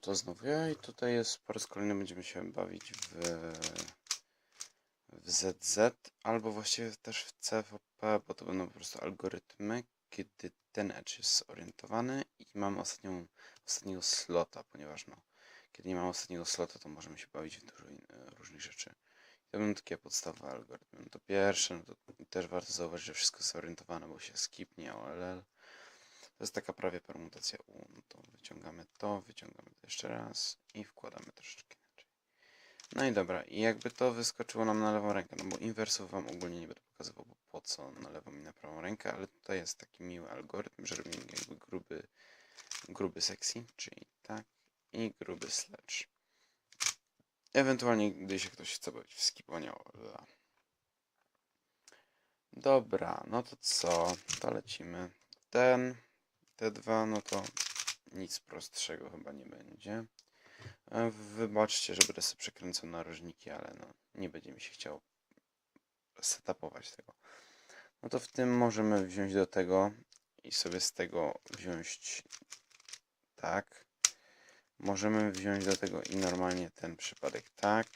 to znowu ja i tutaj jest po raz kolejny będziemy się bawić w, w ZZ albo właściwie też w CVP, bo to będą po prostu algorytmy, kiedy ten edge jest zorientowany i mamy ostatnią, ostatniego slota, ponieważ no, kiedy nie mamy ostatniego slota, to możemy się bawić w dużo in, różnych rzeczy. I to będą takie podstawowe algorytmy. No to pierwsze, no to też warto zauważyć, że wszystko jest zorientowane, bo się skipnie OLL. To jest taka prawie permutacja U. No to wyciągamy to, wyciągamy to jeszcze raz i wkładamy troszeczkę inaczej. No i dobra, i jakby to wyskoczyło nam na lewą rękę, no bo inwersów wam ogólnie nie będę pokazywał, bo po co na lewą i na prawą rękę, ale tutaj jest taki miły algorytm, że robimy jakby gruby, gruby sexy, czyli tak, i gruby sledge. Ewentualnie, gdy się ktoś chce bawić w skipowanie OLA. Dobra, no to co? To lecimy. Ten, te dwa, no to nic prostszego chyba nie będzie. Wybaczcie, że będę sobie przekręcał narożniki, ale no, nie będzie mi się chciało setupować tego. No to w tym możemy wziąć do tego i sobie z tego wziąć tak. Możemy wziąć do tego i normalnie ten przypadek tak.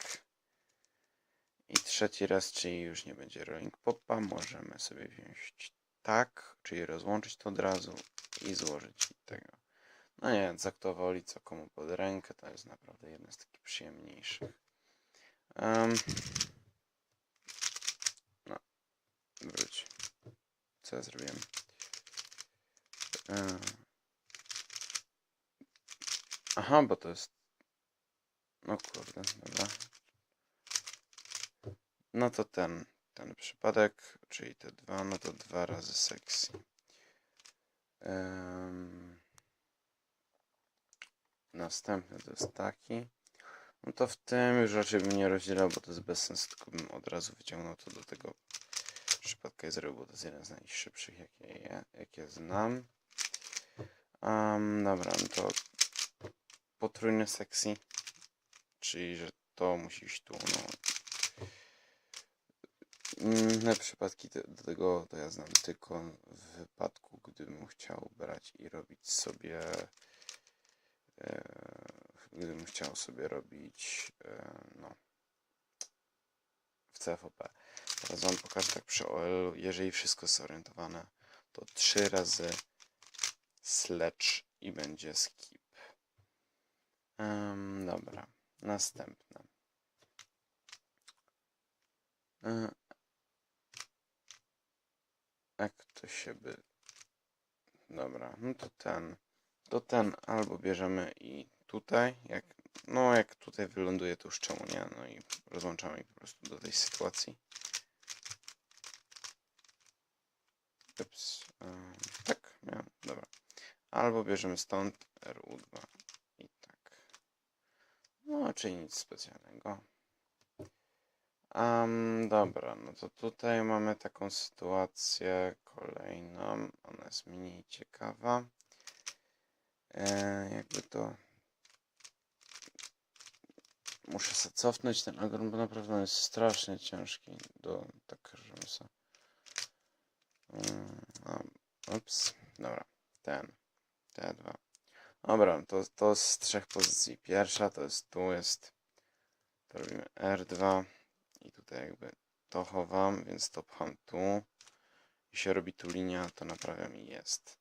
I trzeci raz, czyli już nie będzie rolling popa, możemy sobie wziąć tak, czyli rozłączyć to od razu i złożyć tego. No nie wiem, co kto woli, co komu pod rękę, to jest naprawdę jeden z takich przyjemniejszych. Um, no, wróć. Co ja zrobiłem? Um, aha, bo to jest... No kurde, dobra. No to ten, ten przypadek, czyli te dwa, no to dwa razy sexy. Em, następny to jest taki. No to w tym już raczej bym nie rozdzielał, bo to jest bez sensu, tylko bym od razu wyciągnął to do tego przypadka i zrobił, bo to jest jeden z najszybszych, jakie, jakie znam. Um, dobra, no to potrójny sexy, czyli że to musi iść tu, no. Inne przypadki te, do tego to ja znam tylko w wypadku, gdybym chciał brać i robić sobie e, gdybym chciał sobie robić e, no w CFOP. Teraz wam pokażę tak przy OL, jeżeli wszystko jest zorientowane, to trzy razy sledge i będzie skip. Em, dobra, następne. E, jak to się by... Dobra, no to ten. To ten albo bierzemy i tutaj, jak... No jak tutaj wyląduje, to już czemu nie? No i rozłączamy po prostu do tej sytuacji. Ups. em, tak, miałem, dobra. Albo bierzemy stąd RU2 i tak. No, czyli nic specjalnego. Um, dobra, no to tutaj mamy taką sytuację kolejną. Ona jest mniej ciekawa. E, jakby to. Muszę sobie cofnąć ten algorytm, bo naprawdę jest strasznie ciężki do tak, żebym sobie. No, ups, dobra, ten, te dwa. Dobra, to, to z trzech pozycji. Pierwsza to jest tu jest. To robimy R2 i tutaj jakby to chowam, więc to pcham tu. I się robi tu linia, to naprawiam i jest.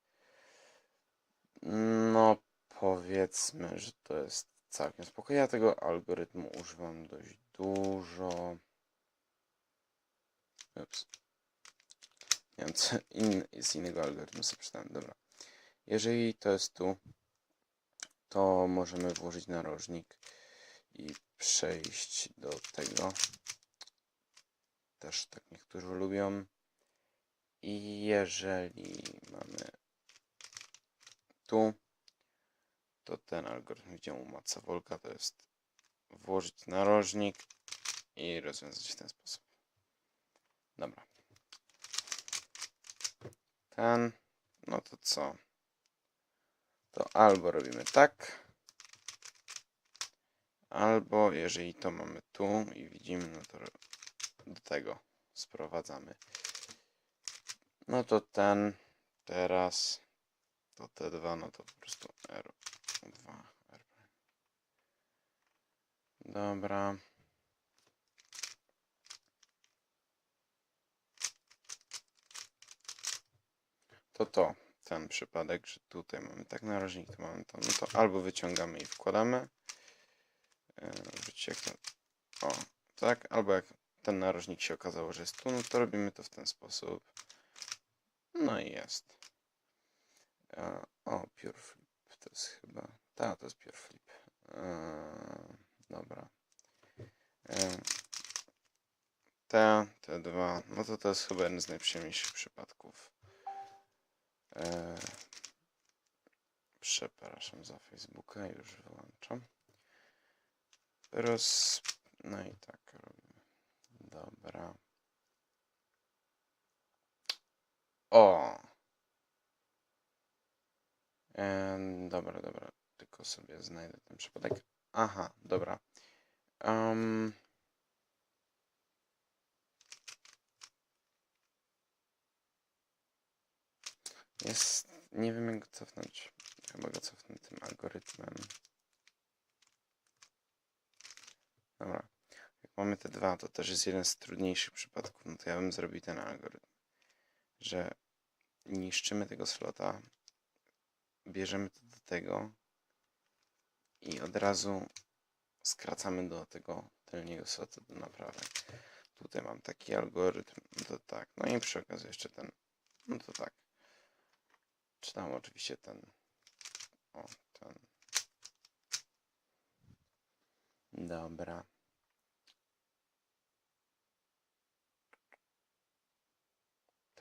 No, powiedzmy, że to jest całkiem spoko. Ja tego algorytmu używam dość dużo. Ups. Nie wiem, co in, z innego algorytmu sobie przeczytałem. Dobra. Jeżeli to jest tu, to możemy włożyć narożnik i przejść do tego. Też tak niektórzy lubią. I jeżeli mamy tu, to ten algorytm, gdzie u maca Wolka, to jest włożyć narożnik i rozwiązać w ten sposób. Dobra. Ten, no to co? To albo robimy tak, albo jeżeli to mamy tu i widzimy, no to do tego sprowadzamy. No to ten teraz to te dwa, no to po prostu R2, R. Dobra. To to, ten przypadek, że tutaj mamy tak narożnik, mamy to, no to albo wyciągamy i wkładamy. Yy, Widzicie jak to, o, tak, albo jak ten narożnik się okazało, że jest tu, no to robimy to w ten sposób. No i jest. E, O, Pure Flip, to jest chyba, tak, to jest Pure Flip. E, Dobra. E, Te, te dwa, no to to jest chyba jeden z najprzyjemniejszych przypadków. Przepraszam za Facebooka, już wyłączam. Roz... No i tak robimy. Dobra. O! Em, dobra, dobra. Tylko sobie znajdę ten przypadek. Aha, dobra. Em, jest... Nie wiem jak go cofnąć. Chyba go cofnę tym algorytmem. Dobra. Jak mamy te dwa, to też jest jeden z trudniejszych przypadków. No to ja bym zrobił ten algorytm. Że niszczymy tego slota, bierzemy to do tego i od razu skracamy do tego tylniego slota do naprawy. Tutaj mam taki algorytm, no to tak. No i przy okazji jeszcze ten, no to tak. Czytam oczywiście ten, o, ten. Dobra.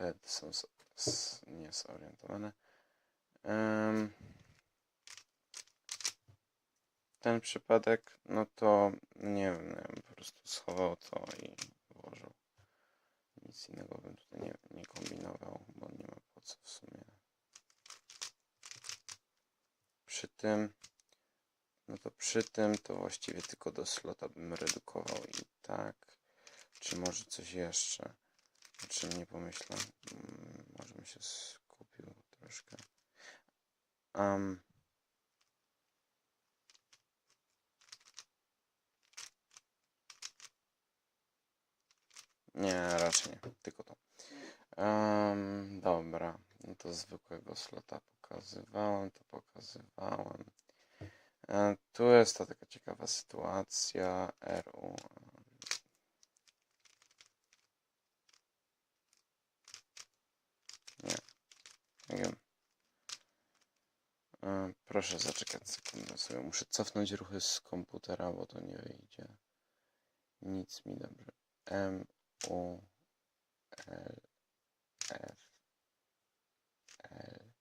Te są niezorientowane. Em, ten przypadek, no to nie wiem, ja bym po prostu schował to i włożył. Nic innego bym tutaj nie, nie kombinował, bo nie ma po co w sumie. Przy tym, no to przy tym to właściwie tylko do slota bym redukował i tak. Czy może coś jeszcze? Czym nie pomyślę? Mm, Może się skupił troszkę. Um, nie, raczej nie. Tylko to. Um, dobra. No to zwykłego slota pokazywałem, to pokazywałem. E, tu jest ta taka ciekawa sytuacja. RU. Nie. Nie wiem. E, Proszę zaczekać sekundę sobie. Muszę cofnąć ruchy z komputera, bo to nie wyjdzie. Nic mi dobrze. M, U, L, F, L.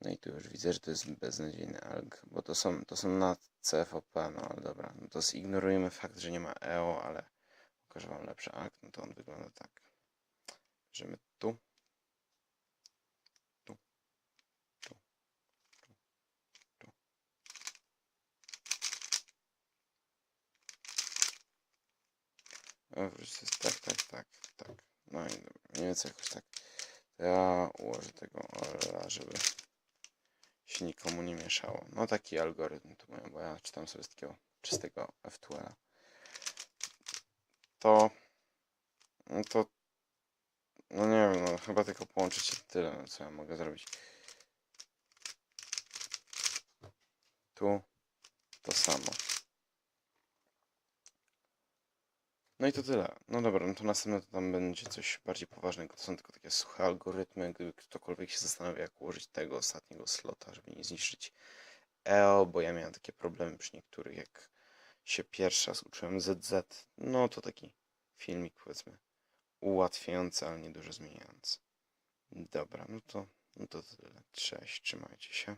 No i tu już widzę, że to jest beznadziejny alg, bo to są, to są na CFOP, no ale dobra. No to zignorujemy fakt, że nie ma EO, ale pokażę wam lepszy alg, no to on wygląda tak. Bierzemy tu. Tu. Tu. Tu. Tu. Jest tak, tak, tak, tak. No i dobra, mniej więcej jakoś tak. Ja ułożę tego orla, żeby się nikomu nie mieszało. No taki algorytm tu mają, bo ja czytam sobie z takiego czystego F2L. To, no to, no nie wiem, no chyba tylko połączyć się tyle, no co ja mogę zrobić. Tu to samo. No i to tyle. No dobra, no to następne to tam będzie coś bardziej poważnego. To są tylko takie suche algorytmy. Gdyby ktokolwiek się zastanawia, jak ułożyć tego ostatniego slota, żeby nie zniszczyć EO, bo ja miałem takie problemy przy niektórych, jak się pierwszy raz uczyłem ZZ. No to taki filmik, powiedzmy, ułatwiający, ale nie dużo zmieniający. Dobra, no to, no to tyle. Cześć, trzymajcie się.